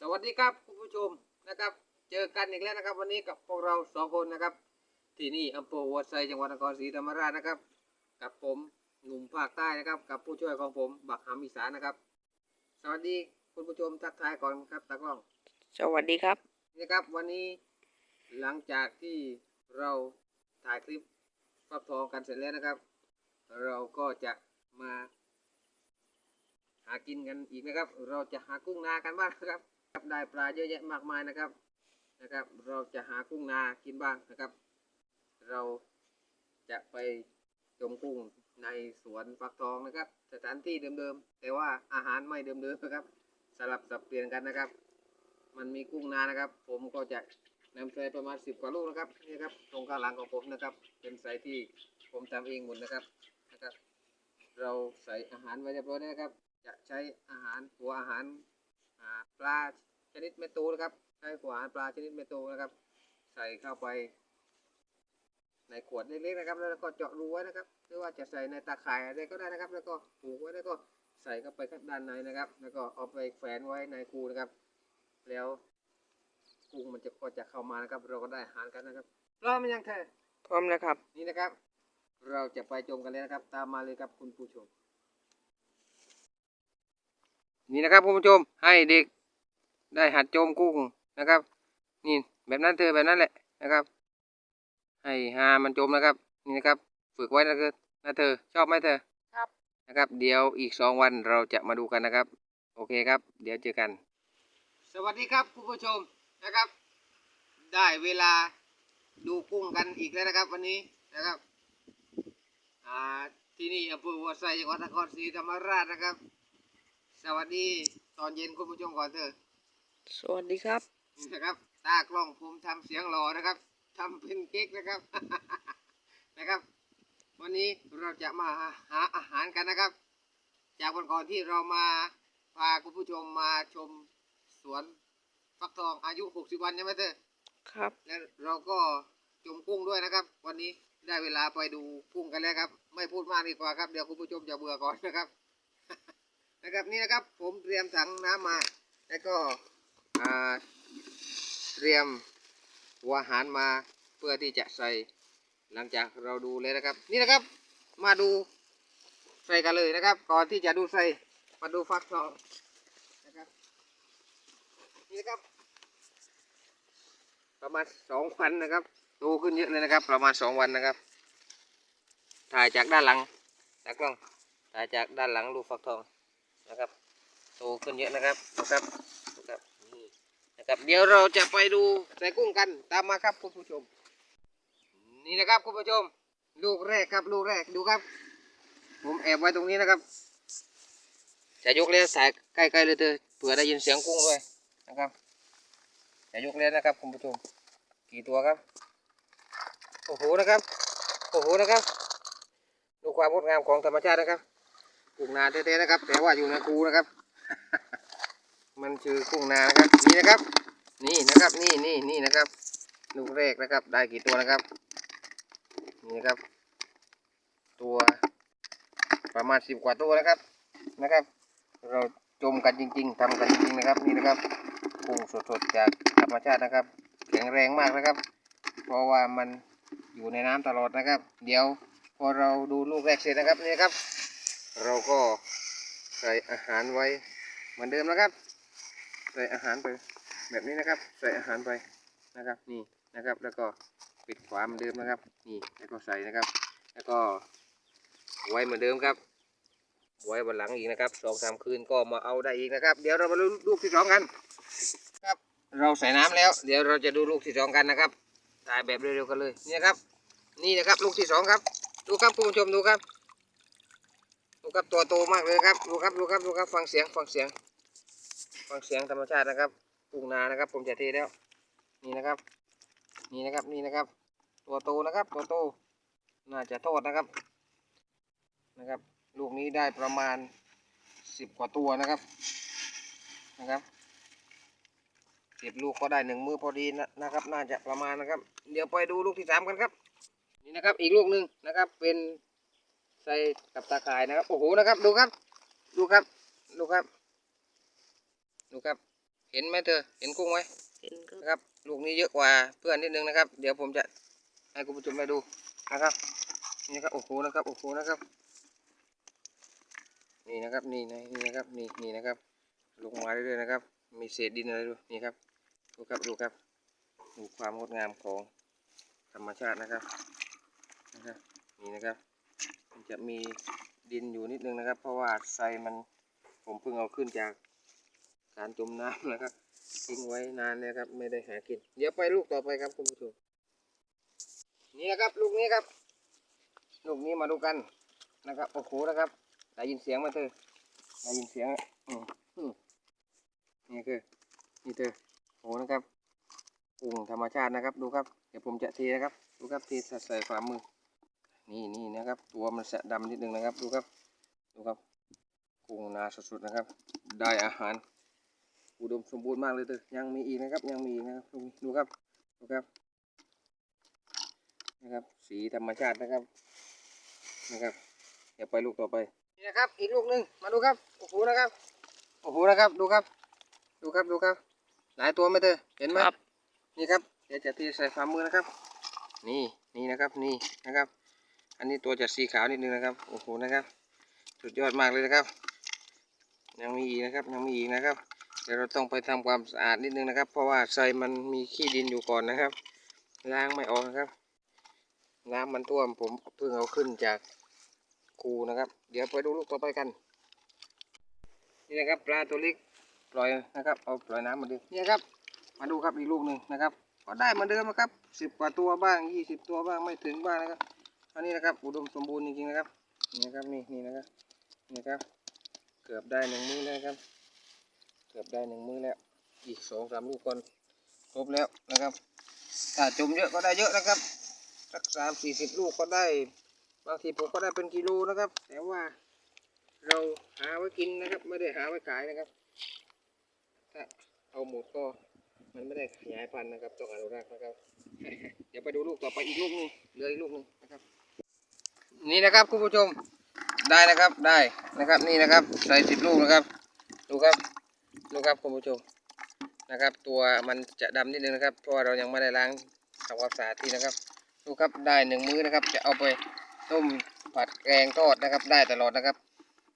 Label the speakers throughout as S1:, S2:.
S1: สวัสดีครับคุณผู้ชมนะครับ เจอกันอีกแล้วนะครับ วันนี้กับพวกเราสองคนนะครับ ที่นี่อำเภอวัวไซจังหวัดนครศรีธรรมราชนะครับ กับผมหนุ่มภาคใต้นะครับ กับผู้ช่วยของผมบักหามอีสานนะครับ สวัสดีคุณผู้ชมทักทายก่อนครับตากล้อง
S2: สวัสดีครับ
S1: นะครับ วันนี้หลังจากที่เราถ่ายคลิปฟักทองกันเสร็จแล้วนะครับ เราก็จะมาหากินกันอีกนะครับ เราจะหากุ้งนากันบ้างนะครับ ครับได้ปลาเยอะแยะมากมายนะครับนะครับ เราจะหากุ้งนากินบ้างนะครับ เราจะไปจมกุ้งในสวนฟักทองนะครับ สถานที่เดิมๆ แต่ว่าอาหารไม่เดิมๆนะครับ สลับสับเปลี่ยนกันนะครับ มันมีกุ้งนานะครับ ผมก็จะนำใส่ประมาณสิบกว่าลูกนะครับนี่ครับตรงข้างหลังของผมนะครับ เป็นไซส์ที่ผมทำเองหมดนะครับนะครับ เราใส่อาหารไว้เรียบร้อยนะครับ จะใช้อาหารหัวอาหาร ปลาชนิดเมตูนะครับใช้หัวอาหารปลาชนิดเมตูนะครับ ใส่เข้าไปในขวดเล็กๆนะครับ แล้วก็เจาะรูไว้นะครับ หรือว่าจะใส่ในตาข่ายอะไรก็ได้นะครับ แล้วก็ผูกไว้แล้วก็ใส่เข้าไปข้างด้านในนะครับ แล้วก็เอาไปแขวนไว้ในคูนะครับ แล้วกุ้งมันจะก็จะเข้ามานะครับ เราก็ได้อาหารกันนะครับพร้อมหรือยังเธอ
S2: พร้อมแล้วครับ
S1: นี่นะครับ เราจะไปชมกันเลยนะครับ ตามมาเลยครับคุณผู้ชม นี่นะครับคุณผู้ชมให้เด็กได้หัดจมกุ้งนะครับ นี่แบบนั้นเธอแบบนั้นแหละนะครับ ให้หามันจมนะครับ นี่นะครับ ฝึกไว้นะเธอนะเธอชอบไหมเธอ
S2: ครับ
S1: นะครับ เดี๋ยวอีกสองวันเราจะมาดูกันนะครับ โอเคครับ เดี๋ยวเจอกัน สวัสดีครับคุณผู้ชมนะครับ ได้เวลาดูกุ้งกันอีกแล้วนะครับ วันนี้นะครับอ่าที่นี่อำเภอวัวไซจังหวัดนครศรีธรรมราชนะครับ สวัสดีตอนเย็นคุณผู้ชมก่อนเถอะ
S2: สวัสดีครับ
S1: นี่นะครับตากล้องผมทำเสียงหล่อนะครับทำเป็นเก๊กนะครับ นะครับ วันนี้เราจะมาหาอาหารกันนะครับ จากวันก่อนที่เรามาพาคุณผู้ชมมาชมสวนฟักทองอายุ 60 วันใช่ไหมเธอ
S2: ครับ
S1: แล้วเราก็จมกุ้งด้วยนะครับ วันนี้ได้เวลาไปดูกุ้งกันแล้วครับ ไม่พูดมากดีกว่าครับ เดี๋ยวคุณผู้ชมจะเบื่อก่อนนะครับ นะครับนี่นะครับผมเตรียมถังน้ำมา แล้วก็เตรียมหัวหารมาเพื่อที่จะใส่หลังจากเราดูเลยนะครับ นี่นะครับมาดูใส่กันเลยนะครับ ก่อนที่จะดูใส่มาดูฟักทองนะครับนี่นะครับ ประมาณสองวันนะครับโตขึ้นเยอะเลยนะครับ ประมาณสองวันนะครับ ถ่ายจากด้านหลังจากกล้องถ่ายจากด้านหลังลูกฟักทอง นะครับโตขึ้นเยอะนะครับนะครับนะครับนี่นะครับ เดี๋ยวเราจะไปดูใส่กุ้งกันตามมาครับคุณผู้ชม นี่นะครับคุณผู้ชม ลูกแรกครับลูกแรกดูครับ ผมแอบไว้ตรงนี้นะครับ จะยกเลี้ยสายใกล้ๆเลยเถอะเผื่อได้ยินเสียงกุ้งด้วยนะครับจะยกเล่นนะครับคุณผู้ชม กี่ตัวครับโอ้โหนะครับโอ้โหนะครับ ดูความงดงามของธรรมชาตินะครับ กุ้งนาแท้ๆนะครับ แต่ว่าอยู่ในคูนะครับ มันคือกุ้งนานะครับนี่นะครับ นี่นะครับนี่นี่นี่นะครับลูกแรกนะครับ ได้กี่ตัวนะครับ นี่นะครับ ตัวประมาณสิบกว่าตัวนะครับนะครับ เราจมกันจริง ๆทำกันจริงๆนะครับ นี่นะครับกุ้งสดๆจากธรรมชาตินะครับ แข็งแรงมากนะครับ เพราะว่ามันอยู่ในน้ำตลอดนะครับ เดี๋ยวพอเราดูลูกแรกเสร็จนะครับนี่นะครับ เราก็ใส่อาหารไว้เหมือนเดิมนะครับ ใส่อาหารไปแบบนี้นะครับ ใส่อาหารไปนะครับนี่นะครับ แล้วก็ปิดฝาเหมือนเดิมนะครับ นี่แล้วก็ใส่นะครับ แล้วก็ไว้เหมือนเดิมครับไว้บนหลังอีกนะครับสองสามคืนก็มาเอาได้อีกนะครับ เดี๋ยวเรามาดูลูกที่สองกันครับ เราใส่น้ำแล้ว เดี๋ยวเราจะดูลูกที่สองกันนะครับถ่ายแบบเร็วๆกันเลยนี่ครับ นี่นะครับลูกที่สองครับ ดูครับคุณผู้ชมดูครับ ดูครับตัวโตมากเลยครับดูครับดูครับดูครับฟังเสียงฟังเสียง ฟังเสียงธรรมชาตินะครับปุ่งนานะครับ ผมจะเทแล้ว นี่นะครับ นี่นะครับนี่นะครับ ตัวโตนะครับ ตัวโตน่าจะโทษนะครับนะครับ ลูกนี้ได้ประมาณสิบกว่าตัวนะครับนะครับเก็บลูกก็ได้หนึ่งมือพอดีนะนะครับ น่าจะประมาณนะครับ เดี๋ยวไปดูลูกที่สามกันครับ นี่นะครับอีกลูกหนึ่งนะครับเป็น ใส่กับตาข่ายนะครับโอ้โหนะครับดูครับ ดูครับ ดูครับ ดูครับเเห็นไหมเธอ เห็นกุ้งไหม
S2: เห็นครับ
S1: นะครับลูกนี้เยอะกว่าเพื่อนนิดนึงนะครับ เดี๋ยวผมจะให้คุณผู้ชมได้ดูนะครับนี่ครับโอ้โหนะครับโอ้โหนะครับ นี่นะครับนี่นะนี่นะครับนี่นี่นะครับ ลงมาเรื่อยๆนะครับ มีเศษดินอะไรด้วยนี่ครับดูครับดูครับดูความงดงามของธรรมชาตินะครับนะครับนี่นะครับมัน จะมีดินอยู่นิดนึงนะครับ เพราะว่าไซมันผมเพิ่งเอาขึ้นจากการจมน้ำนะครับทิ้งไว้นานเลยครับ ไม่ได้หากิน เดี๋ยวไปลูกต่อไปครับคุณผู้ชมนี่นะครับ ลูกนี้ครับ ลูกนี้มาดูกันนะครับโอ้โหนะครับได้ยินเสียงไหมาเธอได้ยินเสียงอืมนี่คือนี่เธอโอ้โหนะครับกุ้งธรรมชาตินะครับ ดูครับ เดี๋ยวผมจะเทนะครับ ดูครับเทใส่ใส่ฝ่ามือ นี่นี่นะครับ ตัวมันจะดำนิดนึงนะครับ ดูครับ ดูครับกุ้งนาสดๆนะครับ ได้อาหารอุดมสมบูรณ์มากเลยเธอยังมีอีกนะครับ ยังมีอีกนะครับดูครับดูครับ นะครับ สีธรรมชาตินะครับ นะครับเดี๋ยวไปลูกต่อไปนี่นะครับ อีกลูกหนึ่งมาดูครับโอ้โหนะครับโอ้โหนะครับ ดูครับ ดูครับดูครับ หลายตัวไหมเธอเห็นไหม
S2: ครับ
S1: นี่ครับเดี๋ยวจะเทใส่ฝ่ามือนะครับ นี่นี่นะครับนี่นะครับ อันนี้ตัวจะสีขาวนิดนึงนะครับ โอ้โหนะครับ สุดยอดมากเลยนะครับ ยังมีอีกนะครับ ยังมีอีกนะครับ เดี๋ยวเราต้องไปทำความสะอาดนิดนึงนะครับ เพราะว่าใส่มันมีขี้ดินอยู่ก่อนนะครับ ล้างไม่ออกนะครับ น้ำมันท่วมผมเพิ่งเอาขึ้นจากคูนะครับ เดี๋ยวไปดูลูกต่อไปกัน นี่นะครับปลาตัวเล็กปล่อยนะครับ เอาปล่อยน้ำมาดูนี่นะครับ มาดูครับอีกลูกหนึ่งนะครับ ก็ได้เหมาเดิมนะครับสิบกว่าตัวบ้างยี่สิบตัวบ้างไม่ถึงบ้างนะครับ อันนี้นะครับอุดมสมบูรณ์จริงๆนะครับนี่นะครับนี่นี่นะครับนี่ครับ เกือบได้หนึ่งมือแล้วครับ เกือบได้หนึ่งมือแล้ว อีกสองสามลูกก่อนครบแล้วนะครับถ้าจมเยอะก็ได้เยอะนะครับสักสามสี่สิบลูกก็ได้ บางทีผมก็ได้เป็นกิโลนะครับ แต่ว่าเราหาไว้กินนะครับ ไม่ได้หาไว้ขายนะครับ ถ้าเอาหมดก็มันไม่ได้ขยายพันธุ์นะครับ ต้องอนุรักษ์นะครับ เดี๋ยวไปดูลูกต่อไปอีกลูกหนึงเหลืออีกลูกหนึงนะครับ นี่นะครับคุณผู้ชมได้นะครับได้นะครับนี่นะครับใส่สิบลูกนะครับ ดูครับดูครับคุณผู้ชมนะครับ ตัวมันจะดำนิดนึงนะครับเพราะว่าเรายังไม่ได้ล้างทำความสะอาดที่นะครับ ดูครับได้หนึ่งมื้อนะครับ จะเอาไปต้มผัดแกงทอดนะครับ ได้ตลอดนะครับ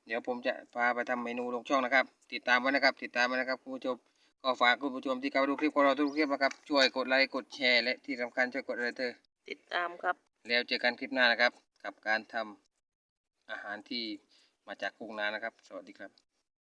S1: เดี๋ยวผมจะพาไปทำเมนูลงช่องนะครับ ติดตามไว้นะครับ ติดตามไว้นะครับคุณผู้ชมก็ฝากคุณผู้ชมที่เข้ามาดูคลิปของเราทุกคลิปนะครับช่วยกดไลค์กดแชร์และที่สำคัญช่วยกดอะไรเตอร์
S2: ติดตามครับ
S1: แล้วเจอกันคลิปหน้านะครับ กับการทำอาหารที่มาจากกุ้งนานะครับ สวัสดีครับ